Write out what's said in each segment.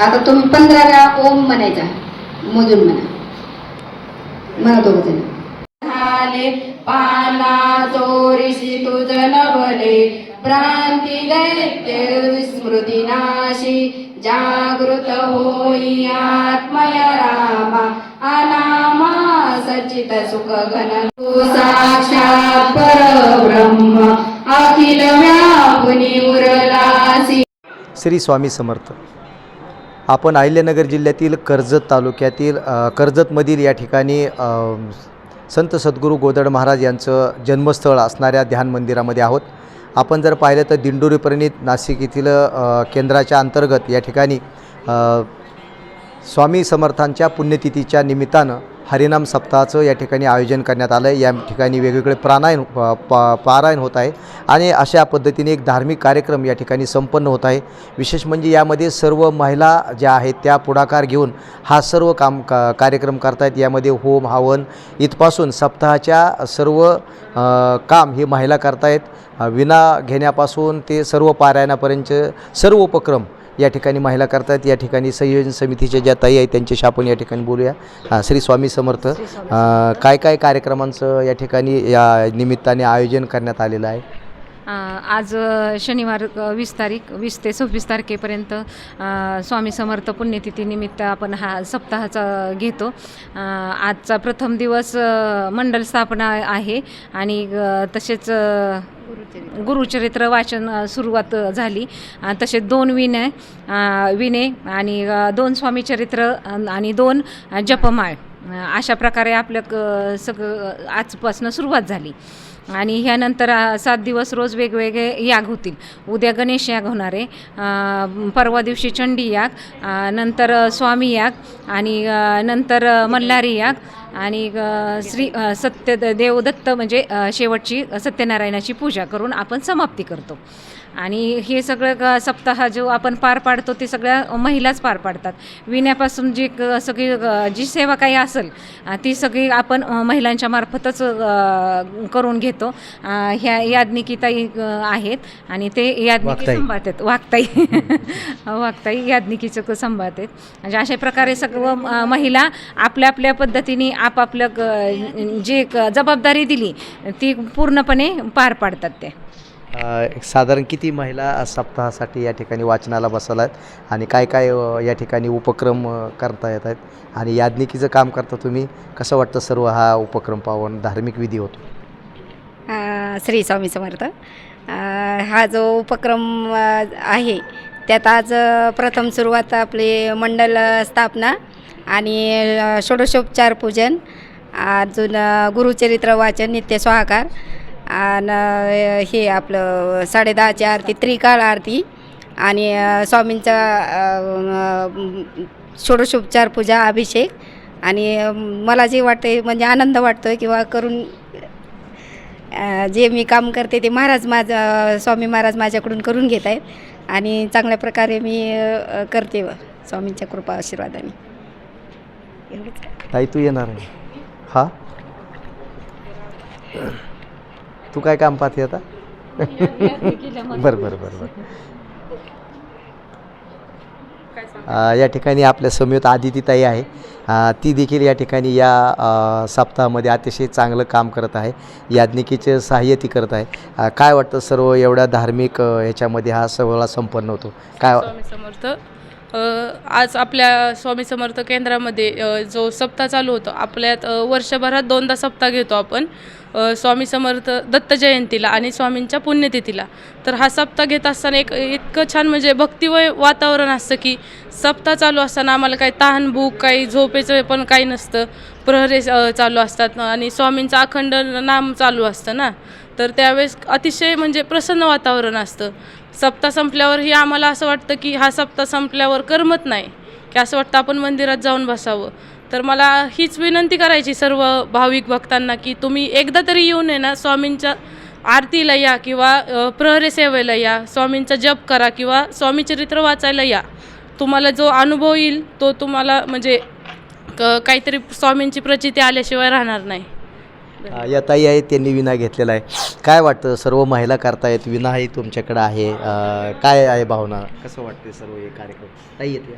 आता तुम्ही पंधरा वेळा ओम म्हणायचा. मोजून म्हणा. म्हणा दोघ जण. झाले पाना चोरीशी तुझ नभले भ्रांती दैत्य स्मृती नाशी. जागृत होई आत्मय रामा. अनामा सचित सुख घन तू साक्षात परब्रह्म. अखिल व्यापुनी उरलासी. श्री स्वामी समर्थ. आपण अहिल्यानगर जिल्ह्यातील कर्जत तालुक्यातील कर्जतमधील या ठिकाणी संत सद्गुरू गोदड महाराज यांचं जन्मस्थळ असणाऱ्या ध्यान मंदिरामध्ये आहोत. आपण जर पाहिलं तर दिंडोरी प्रणित नाशिक येथील केंद्राच्या अंतर्गत या ठिकाणी स्वामी समर्थांच्या पुण्यतिथीच्या निमित्तानं हरिनाम सप्ताहाचं या ठिकाणी आयोजन करण्यात आलं आहे या ठिकाणी वेगवेगळे प्राणायण प- प- पारायण होत आहे आणि अशा पद्धतीने एक धार्मिक कार्यक्रम या ठिकाणी संपन्न होत आहे. विशेष म्हणजे यामध्ये सर्व महिला ज्या आहेत त्या पुढाकार घेऊन हा सर्व काम का कार्यक्रम करतायत. यामध्ये होम हवन इथपासून सप्ताहाच्या सर्व काम हे महिला करतायत. विना घेण्यापासून ते सर्व पारायणापर्यंत सर्व उपक्रम या ठिकाणी महिला करतात या ठिकाणी संयोजन समितीच्या ज्या ताई आहेत त्यांच्याशी आपण या ठिकाणी बोलूया. हां श्री स्वामी समर्थ. काय काय कार्यक्रमांचं या ठिकाणी या निमित्ताने आयोजन करण्यात आलेलं आहे? आज शनिवार वीस तारीख वीस ते सव्वीस तारखेपर्यंत स्वामी समर्थ पुण्यतिथीनिमित्त आपण हा सप्ताहाचा घेतो. आजचा प्रथम दिवस मंडल स्थापना आहे आणि तसेच गुरुचरित्र वाचन सुरुवात झाली. तसे तसेच दोन विनय विनय आणि दोन स्वामीचरित्र आणि दोन जपमाळ. अशा प्रकारे आपलं क सगळं आजपासनं सुरुवात झाली. आणि ह्यानंतर सात दिवस रोज वेगवेगळे याग होतील. उद्या गणेश याग होणार आहे परवा दिवशी चंडी याग नंतर स्वामी याग आणि नंतर मल्हारी याग आणि श्री सत्य देवदत्त म्हणजे शेवटची सत्यनारायणाची पूजा करून आपण समाप्ती करतो. आणि हे सगळं ग- सप्ताह जो आपण पार पाडतो ते सगळ्या महिलाच पार पाडतात. विण्यापासून जी क- सगळी जी सेवा काही असेल ती सगळी आपण महिलांच्या मार्फतच करून घेतो. ह्या याज्ञिकीताई आहेत आणि ते याज्ञिकी आहेत. वाघताई. वाघताई याज्ञिकीचं क- संभात आहेत. म्हणजे अशा प्रकारे सर्व अ, महिला आपल्या आपल्या पद्धतीने आपापलं क- जे क- जबाबदारी दिली ती पूर्णपणे पार पाडतात ते साधारण किती महिला सप्ताहासाठी या ठिकाणी वाचनाला बसवला आहेत आणि काय काय या ठिकाणी उपक्रम करता येत आहेत? आणि याज्ञिकीचं काम करता तुम्ही कसं वाटतं सर्व हा उपक्रम पाहून? धार्मिक विधी होतो. श्री स्वामी समर्थ. हा जो उपक्रम आहे त्यात आज प्रथम सुरुवात आपली मंडल स्थापना आणि षोडशोपचार पूजन अजून गुरुचरित्र वाचन नित्य स्वाहाकार आणि हे आपलं साडेदहाची आरती त्रिकाळ आरती आणि स्वामींचा षोडशोपचार पूजा अभिषेक. आणि मला जे वाटते म्हणजे आनंद वाटतो आहे किंवा करून जे मी काम करते ते महाराज माझं स्वामी महाराज माझ्याकडून करून घेत आहेत. आणि चांगल्या प्रकारे मी करते व स्वामींच्या कृपा आशीर्वादाने. ताई तू येणार आहे. हा? तू काय काम पाहते आता? बरं बरं बरं बरं. या ठिकाणी आपल्या समीत आदितीताई आहे. ती देखील या ठिकाणी या सप्ताहामध्ये अतिशय चांगलं काम करत आहे. याज्ञिकीचे सहाय्य ती करत आहे. काय वाटतं सर्व एवढ्या धार्मिक ह्याच्यामध्ये हा सोहळा संपन्न होतो? काय समर्थ. आज आपल्या स्वामी समर्थ केंद्रामध्ये जो सप्ताह चालू होतो आपल्यात वर्षभरात दोनदा सप्ताह घेतो आपण स्वामी समर्थ दत्त जयंतीला आणि स्वामींच्या पुण्यतिथीला. तर हा सप्ताह घेत असताना एक इतकं छान म्हणजे भक्तिमय वातावरण असतं की सप्ताह चालू असताना आम्हाला काही तहान भूक काही झोपेचं पण काही नसतं. प्रहरे चालू असतात आणि स्वामींचं अखंड नाम चालू असतं ना. तर त्यावेळेस अतिशय म्हणजे प्रसन्न वातावरण असतं. सप्ताह संपल्यावरही आम्हाला असं वाटतं की हा सप्ताह संपल्यावर करमत नाही की असं वाटतं आपण मंदिरात जाऊन बसावं. तर मला हीच विनंती करायची सर्व भाविक भक्तांना की तुम्ही एकदा तरी येऊन ये ना स्वामींच्या आरतीला या किंवा प्रहरे प्रहरी सेवेला या स्वामींचा जप करा किंवा स्वामी चरित्र वाचायला या. तुम्हाला जो अनुभव येईल तो तुम्हाला म्हणजे क काहीतरी स्वामींची प्रचिती आल्याशिवाय राहणार नाही. या ताई आहेत त्यांनी विना घेतलेला आहे. काय वाटतं सर्व महिला करतायत विनाही तुमच्याकडं आहे अ, काय आहे भावना? कसं वाटते सर्व हे कार्यक्रम? ताई येते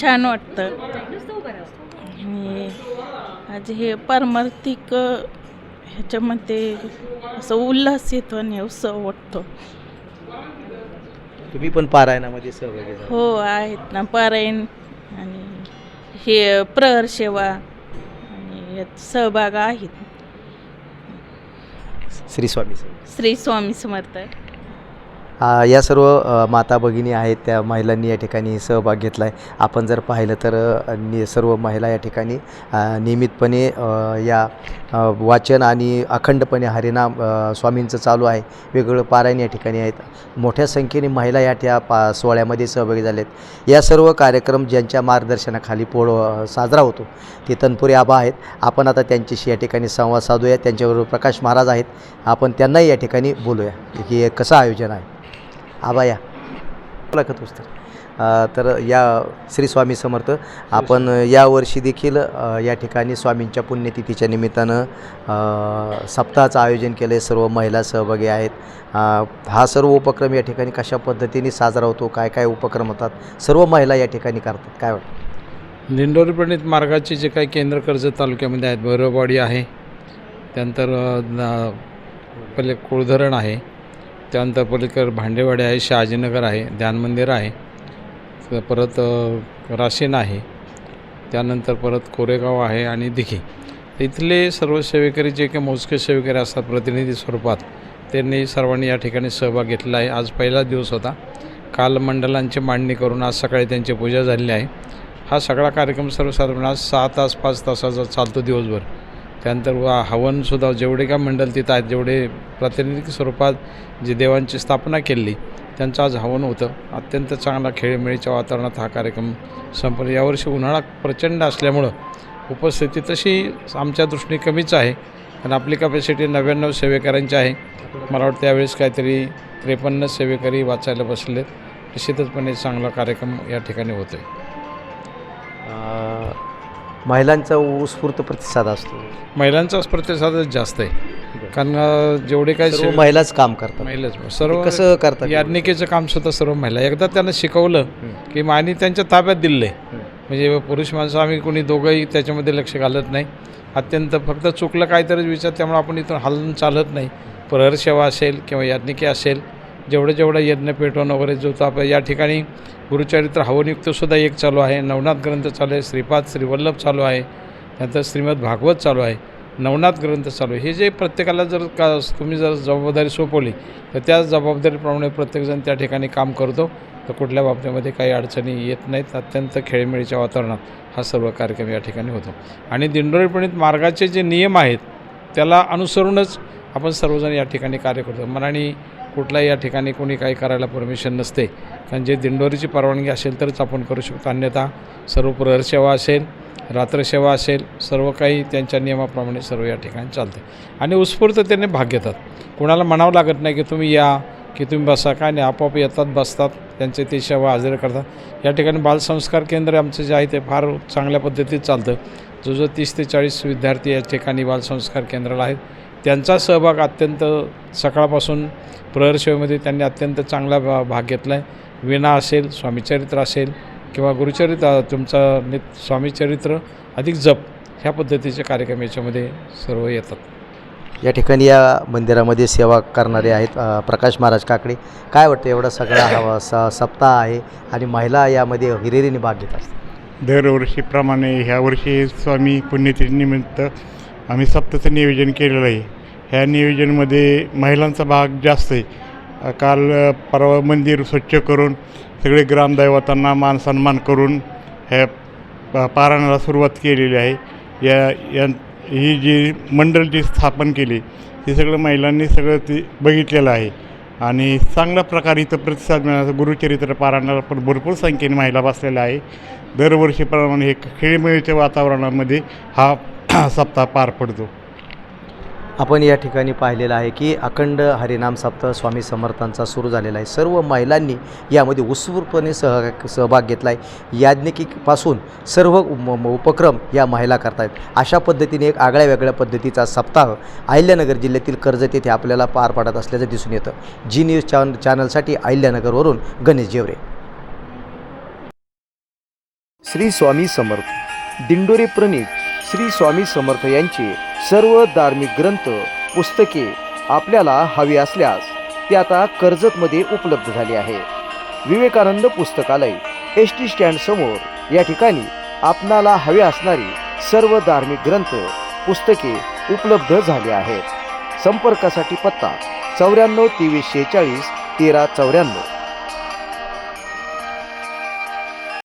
छान वाटतं. आणि आज हे पारमार्थिक अ, ह्याच्यामध्ये असं उल्हास येतो आणि उत्सव वाटतो. तुम्ही पण पारायणामध्ये सहभागी झाला. हो आहेत ना पारायण आणि हे प्रहर सेवा. यात सहभाग आहेत श्री स्वामी. श्री स्वामी समर्थ या सर्व माता भगिनी आहेत त्या महिलांनी या ठिकाणी सहभाग घेतला आहे आपण जर पाहिलं तर नि सर्व महिला या ठिकाणी नियमितपणे या वाचन आणि अखंडपणे हरिनाम स्वामींचं चालू आहे. वेगवेगळं पारायण या ठिकाणी आहेत. मोठ्या संख्येने महिला या त्या पा सोहळ्यामध्ये सहभागी झालेत. या सर्व कार्यक्रम ज्यांच्या मार्गदर्शनाखाली पोळ साजरा होतो ते तनपुरे आबा आहेत. आपण आता त्यांच्याशी या ठिकाणी संवाद साधूया. त्यांच्याबरोबर प्रकाश महाराज आहेत. आपण त्यांनाही या ठिकाणी बोलूया की कसं आयोजन आहे. आबा या मुलाखत पुस्तक तर या श्री स्वामी समर्थ आपण यावर्षी देखील या ठिकाणी स्वामींच्या पुण्यतिथीच्या निमित्तानं सप्ताहाचं आयोजन केलं आहे सर्व महिला सहभागी आहेत. हा सर्व उपक्रम या ठिकाणी कशा पद्धतीने साजरा होतो? काय काय उपक्रम होतात? सर्व महिला या ठिकाणी करतात. काय वाटतं? दिंडोरी प्रणित मार्गाचे जे काही केंद्र कर्जत तालुक्यामध्ये आहेत भैरववाडी आहे. त्यानंतर पहिले कुळधरण आहे. त्यानंतर पलीकडे भांडेवाडी आहे शहाजीनगर आहे ध्यान मंदिर आहे. परत राशीन आहे. त्यानंतर परत कोरेगाव आहे आणि दिघी. इथले सर्व सेवेकरी जे काही मोजके सेवेकरी असतात प्रतिनिधी स्वरूपात त्यांनी सर्वांनी या ठिकाणी सहभाग घेतला आहे. आज पहिला दिवस होता. काल मंडलांची मांडणी करून आज सकाळी त्यांची पूजा झालेली आहे. हा सगळा कार्यक्रम सर्वसाधारण आज सहा तास पाच तासाचा चालतो दिवसभर. त्यानंतर हवनसुद्धा जेवढे का मंडल तिथं आहेत जेवढे प्रातिनिधिक स्वरूपात जी देवांची स्थापना केली त्यांचं आज हवन होतं. अत्यंत चांगला खेळीमेळीच्या वातावरणात हा कार्यक्रम संपन्न. यावर्षी उन्हाळा प्रचंड असल्यामुळं उपस्थिती तशी आमच्या दृष्टीने कमीच आहे. कारण आपली कॅपॅसिटी नव्याण्णव सेवेकऱ्यांची आहे. मला वाटतं त्यावेळेस काहीतरी त्रेपन्न सेवेकरी वाचायला बसले. निश्चितचपणे चांगला कार्यक्रम या ठिकाणी होतो आहे महिलांचा उत्स्फूर्त प्रतिसाद असतो. महिलांचाच प्रतिसादच जास्त आहे. कारण जेवढे सर्व सेवे- महिलाच काम करतात. महिलाच. सर्व कसं करतात? याज्ञिकेचं काम सुद्धा सर्व महिला. एकदा त्यांना शिकवलं की आणि त्यांच्या ताब्यात दिलं आहे म्हणजे पुरुष माणसं आम्ही कोणी दोघंही त्याच्यामध्ये लक्ष घालत नाही. अत्यंत फक्त चुकलं काहीतरी विचार त्यामुळे आपण इथून हलून चालत नाही. प्रहर सेवा असेल किंवा याज्ञिके असेल जेवढं जेवढं यज्ञ पेटवून वगैरे जो तो आपण या ठिकाणी गुरुचरित्र हवनयुक्तसुद्धा एक चालू आहे. नवनाथ ग्रंथ चालू आहे श्रीपाद श्रीवल्लभ चालू आहे त्यानंतर श्रीमद भागवत चालू आहे नवनाथ ग्रंथ चालू आहे. हे जे प्रत्येकाला जर का तुम्ही जर जबाबदारी सोपवली तर त्या जबाबदारीप्रमाणे प्रत्येकजण त्या ठिकाणी काम करतो. तर कुठल्या बाबतीमध्ये काही अडचणी येत नाहीत. अत्यंत खेळीमेळीच्या वातावरणात हा सर्व कार्यक्रम या ठिकाणी होतो. आणि दिंडोरी मार्गाचे जे नियम आहेत त्याला अनुसरूनच आपण सर्वजण या ठिकाणी कार्य करतो. मनाने कुठलाही या ठिकाणी कोणी काही करायला परमिशन नसते. कारण जे दिंडोरीची परवानगी असेल तरच आपण करू शकतो. अन्यथा सर्व प्रहरसेवा असेल रात्रसेवा असेल सर्व काही त्यांच्या नियमाप्रमाणे सर्व या ठिकाणी चालते. आणि उत्स्फूर्ततेने भाग घेतात. कोणाला म्हणावं लागत नाही की तुम्ही या की तुम्ही बसा. काय नाही आपोआप येतात बसतात. त्यांचे ते सेवा हजर करतात. या ठिकाणी बालसंस्कार केंद्र आमचं जे आहे ते फार चांगल्या पद्धतीत चालतं. जो जो तीस ते चाळीस विद्यार्थी या ठिकाणी बालसंस्कार केंद्राला आहेत. त्यांचा सहभाग अत्यंत सकाळपासून प्रहर सेवेमध्ये त्यांनी अत्यंत चांगला भा भाग घेतला आहे विना असेल स्वामीचरित्र असेल किंवा गुरुचरित्र तुमचं नित स्वामीचरित्र अधिक जप ह्या पद्धतीचे कार्यक्रम याच्यामध्ये सर्व येतात. या ठिकाणी या मंदिरामध्ये सेवा करणारे आहेत प्रकाश महाराज काकडे. काय वाटतं एवढा सगळा हवा स सप्ताह आहे आणि महिला यामध्ये हिरिरीने भाग घेत असतात. दरवर्षीप्रमाणे ह्या वर्षी स्वामी पुण्यतिथीनिमित्त आम्ही सप्ताचं नियोजन केलेलं आहे. ह्या नियोजनमध्ये महिलांचा भाग जास्त आहे. काल परवा मंदिर स्वच्छ करून सगळे ग्रामदैवतांना मान सन्मान करून ह्या पारायणाला सुरुवात केलेली आहे. या या ही जी मंडळ जी स्थापन केली ते सगळं महिलांनी सगळं ते बघितलेलं आहे. आणि चांगल्या प्रकारे इथं प्रतिसाद मिळाला. गुरुचरित्र पारायणाला पण भरपूर संख्येने महिला बसलेल्या आहे. दरवर्षीप्रमाणे हे खेळमेळीच्या वातावरणामध्ये हा सप्ताह पार पडतो. आपण या ठिकाणी पाहिलेलं आहे की अखंड हरिनाम सप्ताह स्वामी समर्थांचा सुरू झालेला आहे. सर्व महिलांनी यामध्ये उत्स्फूर्तपणे सह सहभाग घेतला आहे याज्ञिकीपासून सर्व उपक्रम या महिला करतायत. अशा पद्धतीने एक आगळ्या वेगळ्या पद्धतीचा सप्ताह अहिल्यानगर जिल्ह्यातील कर्जत येथे आपल्याला पार पाडत असल्याचं दिसून येतं. जी न्यूज चॅन चॅनलसाठी अहिल्यानगरवरून गणेश जेवरे. श्री स्वामी समर्थ दिंडोरे प्रणित श्री स्वामी समर्थ यांचे सर्व धार्मिक ग्रंथ पुस्तके आपल्याला हवी असल्यास ते आता कर्जतमध्ये उपलब्ध झाले आहे. विवेकानंद पुस्तकालय एस टी स्टँड समोर या ठिकाणी आपणाला हवे असणारी सर्व धार्मिक ग्रंथ पुस्तके उपलब्ध झाली आहेत. संपर्कासाठी पत्ता चौऱ्याण्णव तेवीस शेहेचाळीस तेरा चौऱ्याण्णव.